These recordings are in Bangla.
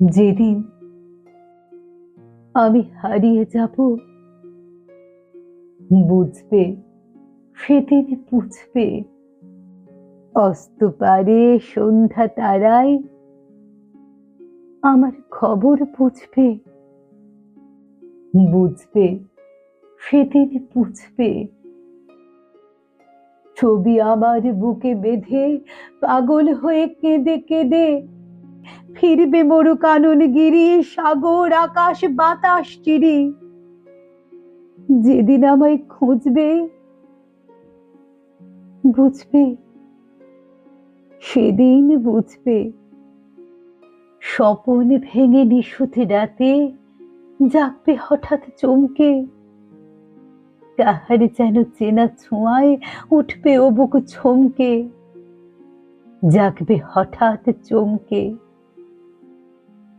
যেদিন আমি হারিয়ে যাব, বুঝবে, সেদিন বুঝবে অস্ত পারে সন্ধ্যা তারায় আমার খবর বুঝবে বুঝবে, সেদিন বুঝবে। ছবি আমার বুকে বেঁধে পাগল হয়ে কেঁদে কেঁদে ফিরবে মরু কানন গিরি সাগর, আকাশ, বাতাস, চিরি। যেদিন আমায় খুঁজবে, বুঝবে, সেদিন বুঝবে। স্বপন ভেঙে নিশুতে রাতে জাগবে হঠাৎ চমকে। কাহার যেন চেনা ছোঁয়ায় উঠবে ও বুক ছমকে জাগবে হঠাৎ চমকে।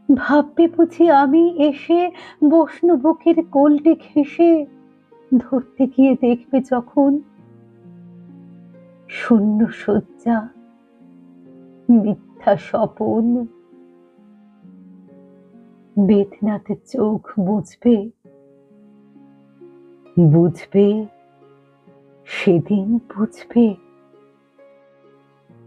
ভাববে বুঝি আমি এসে বসনু বুকের কোলটে ঘেসে ধরতে গিয়ে দেখবে যখন শূন্য শয্যা, মিথ্যা স্বপন। বেদনাতে চোখ বুঝবে বুঝবে, সেদিন বুঝবে।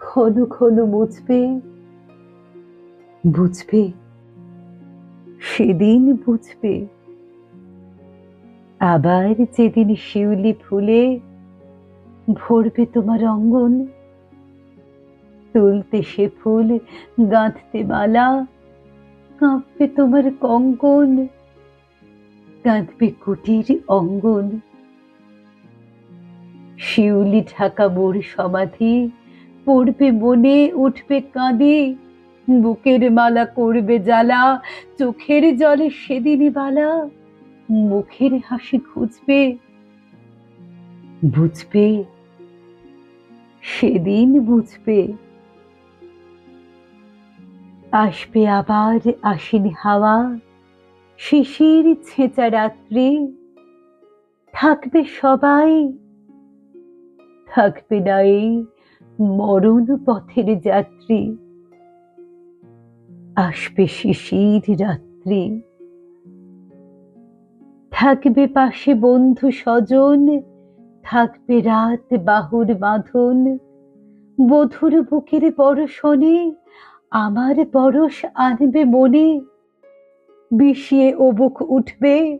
ঘন ঘন মুছবে বুঝবে। সেদিন বুঝবে। আবার যেদিন শিউলি ফুলে ভরবে তোমার অঙ্গন, তুলতে সে ফুল, গাঁথতে মালা, কাঁপবে তোমার কঙ্কন, কাঁদবে কুটির অঙ্গন। শিউলি ঢাকা মোর সমাধি পড়বে মনে, উঠবে কাঁদে। বুকের মালা করবে জ্বালা, চোখের জলে সেদিনই বালা। মুখের হাসি খুঁজবে, বুঝবে, সেদিন বুঝবে। আসবে আবার আসেনি হাওয়া, শিশির ছেঁচা রাত্রি। থাকবে সবাই, থাকবে না মরণ পথের যাত্রী। আসবে শিশির রাত্রি। থাকবে পাশে বন্ধু স্বজন, থাকবে রাত বাহুর বাঁধন। বধুর বুকের পরশনে আমার পরশ আনবে মনে। বিষিয়ে ও বুক উঠবে,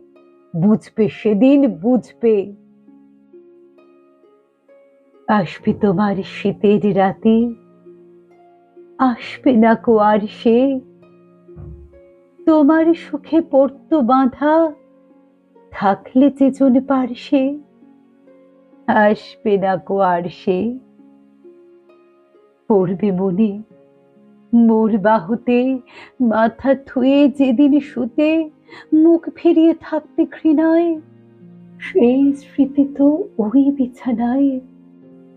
বুঝবে সেদিন বুঝবে। আসবে তোমার শীতের রাতে। আসবে না কো আর সে। তোমার সুখে পড়তো বাঁধা, থাকলে যেজন পারসে আসবে না কো আর সে। পড়বে মনে, মোর বাহুতে, মাথা থুয়ে যেদিন শুতে, মুখ ফিরিয়ে থাকতে ঘৃণায়। সেই স্মৃতি তো ওই বিছানায়।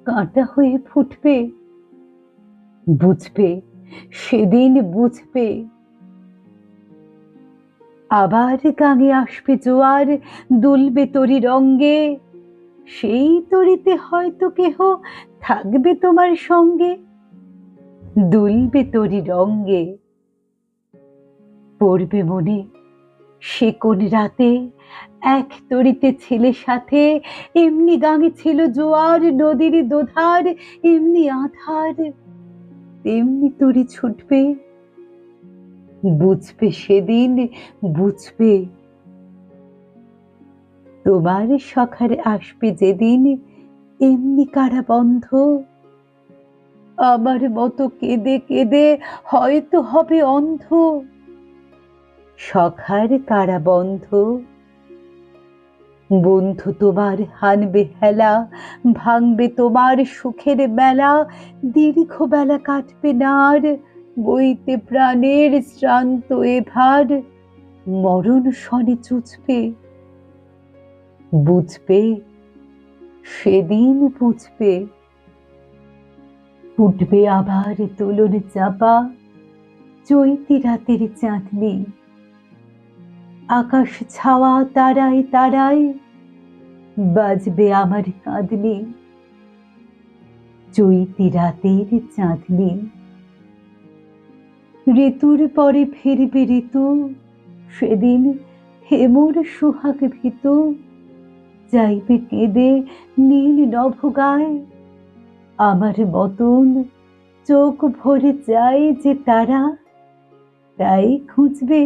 কাঁটা হয়ে ফুটবে। বুঝবে, সেদিন বুঝবে। আবার গাঙে আসবে জোয়ার, দুলবে তরি রঙ্গে সেই তরিতে হয়তো কেহ থাকবে তোমার সঙ্গে। দুলবে তরি রঙ্গে পড়বে মনে সে কোন রাতে এক তরিতে ছেলে সাথে এমনি গাঙে ছিল জোয়ার, নদীর দোধার, এমনি আধার, তেমনি তরি ছুটবে। বুঝবে সেদিন, বুঝবে। তোমার সখারে আসবে যেদিন এমনি কারা বন্ধ আমার মতো কেঁদে কেঁদে হয়তো হবে অন্ধ। সখার কারা বন্ধ বন্ধু তোমার হানবে হেলা, ভাঙবে তোমার সুখের মেলা দীর্ঘ বেলা কাটবে নার, বইতে প্রাণের শ্রান্ত এ ভার মরণ সনে চুচবে বুঝবে, সেদিন বুঝবে। উঠবে আবার তোলন চাপা, চৈতি রাতের চাঁদনি। আকাশ ছাওয়া তারায় তারায় বাজবে আমার কাঁদনি চৈতি রাতের চাঁদনি ঋতুর পরে ফিরবে ঋতু, সেদিন হেমর সুহাগ ভীত। যাইবে কেঁদে নীল নভ গায় আমার মতন চোখ ভরে যায় যে তারা। তাই খুঁজবে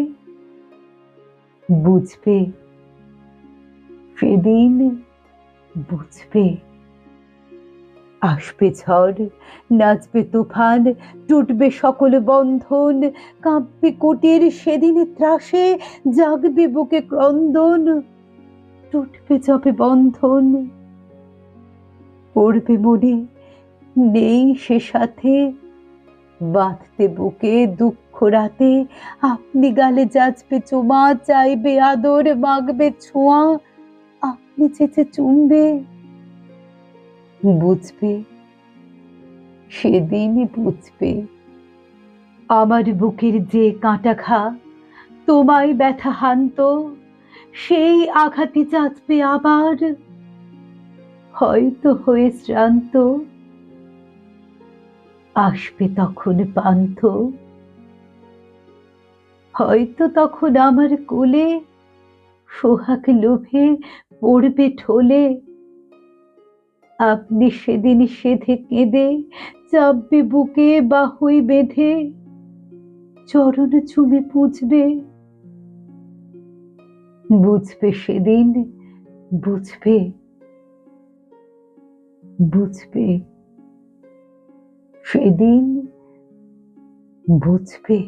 বুঝবে? সেদিন বুঝবে। আসবে ঝড়, নাচবে তুফান, টুটবে সকল বন্ধন, কাঁপবে কোটির সেদিন ত্রাসে, জাগবে বুকে ক্রন্দন, টুটবে যবে বন্ধন। পড়বে মনে, নেই সে সাথে, বাঁধতে বুকে দুঃখ রাতে আপনি গালে যাচবে চুমা, চাইবে আদর, মাগবে ছোঁয়া, আপনি চেচে চুমবে। বুঝবে, সেদিনই বুঝবে। আমার বুকের যে কাঁটা খা তোমায় ব্যথা হান্ত, সেই আঘাতে চাচবে আবার। হয়তো হয়ে শ্রান্ত, আসবে তখন পান্থ। হয়তো তখন আমার কোলে সোহাগ লোভে পড়বে ঠোলে। আপনি সেদিন সেধে কেঁদে চাপবে বুকে বাহুই বেঁধে, চরণ চুমে পুজবে। বুঝবে সেদিন বুঝবে বুঝবে সেদিন বুঝবে।